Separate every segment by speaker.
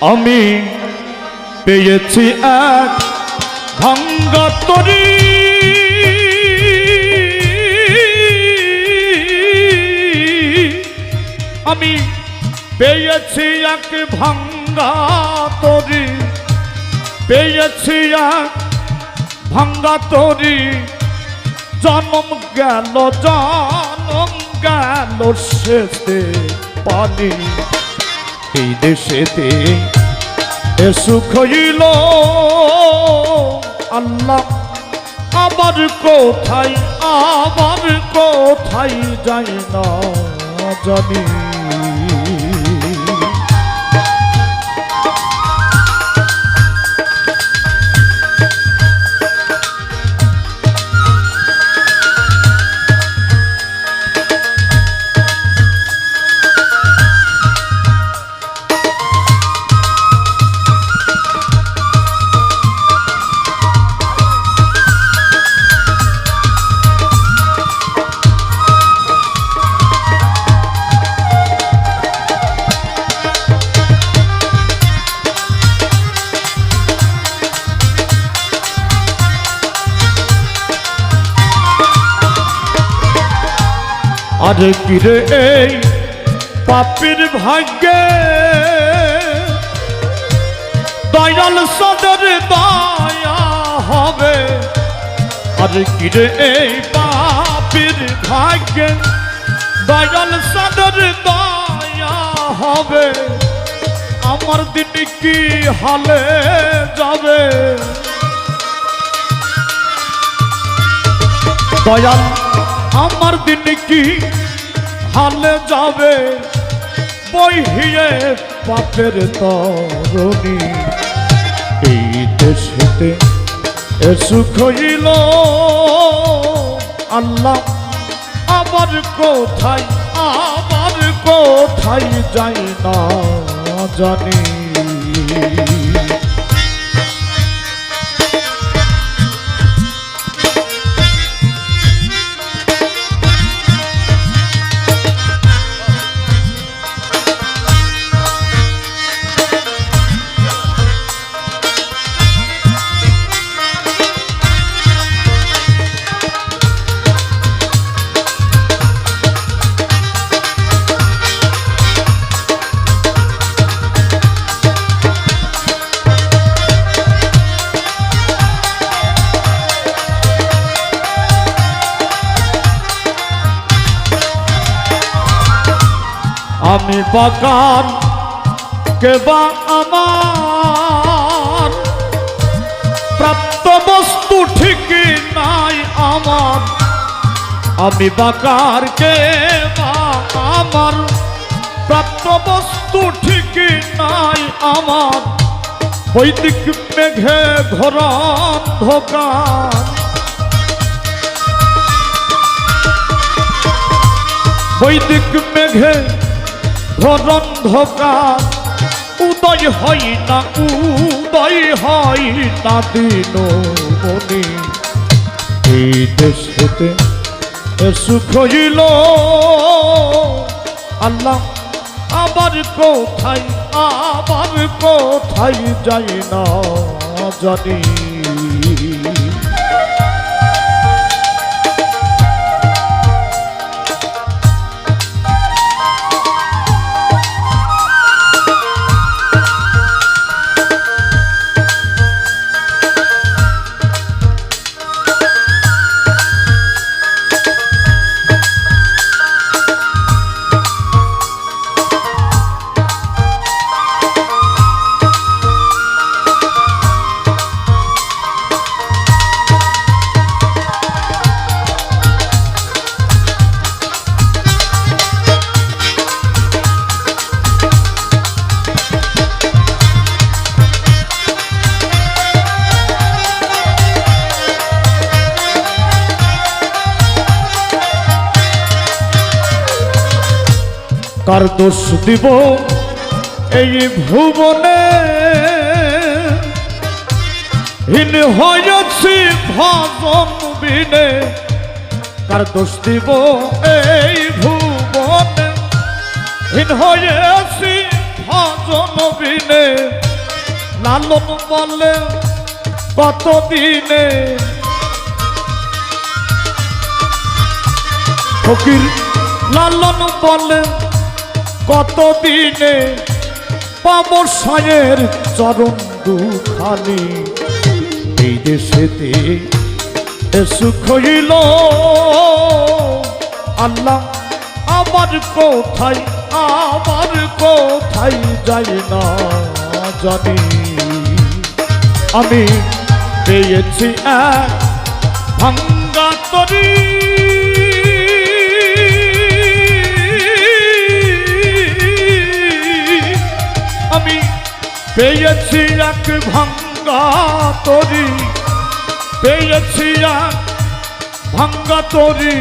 Speaker 1: আমি পেয়েছি এক ভাঙ্গা তরি। আমি পেয়েছি এক ভাঙ্গা তরি। পেয়েছি এক ভাঙ্গা তরি। জনম গেল জনম গেল শেষে পানি। এই দেশেতে সুখ হইল আল্লাহ আবার কোথায় আমার কোথায় যাই না জানি। আর কিরে এই পাপির ভাগ্যে। দয়াল সদর দয়া হবে। আর কিরে এই পাপির ভাগ্যে। দয়াল সদর দয়া হবে। আমার দিন কি হালে যাবে? দয়াল আমার দিন কি হালে যাবে? বইহিয়ে পাপের তরণী। এই দেশেতে সুখ হইল। আল্লাহ আবার কোথায় আবার কোথায় যাই না জানি। আমি বাগান কে বা আমার প্রাপ্ত বস্তু ঠিক নাই আমার আমি বাকার কে বা আমার প্রাপ্ত বস্তু ঠিক নাই আমার বৈদিক মেঘে ঘর ধোকান বৈদিক মেঘে ধরন ধোকান উদয় হয় না, উদয় হয় না দিন মনি। এই দেশেতে সুখ হইল। আল্লাহ, আবার কোথায় আবার কোথায় যাই না জানি। কার দোষ দিব? এই ভুবনে হীন হয়েছি ভজন বিনে। কার দোষ দিব এই ভুবনে? হীন হয়েছি ভজন বিনে। লালন বলে কত দিনে? ফকির, লালন বলে কত দিনে পাব সায়ের চরণ দুখানি। এই দেশেতে সুখ হইল। আল্লাহ আবার কোথায় আবার কোথায় যাই না জানি। আমি পেয়েছি এক ভাঙ্গা তরি। পেয়েছি এক ভাঙ্গা তরি, পেয়েছি এক ভাঙ্গা তরি।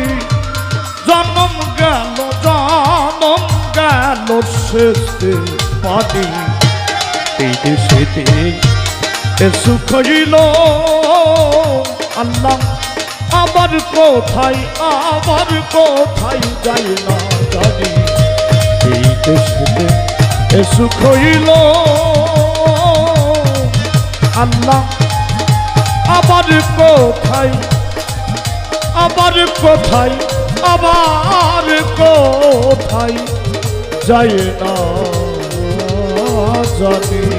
Speaker 1: জনম গেল জনম গেল শেষে পানি। এই দেশেতে সুখ আল্লাহ, আবার কোথায় আবার কোথায় যাই না জানি। এই দেশেতে সুখ আল্লাহ আবার কোথায়? আবার কোথায়? আবার কোথায়? যায় না জানি।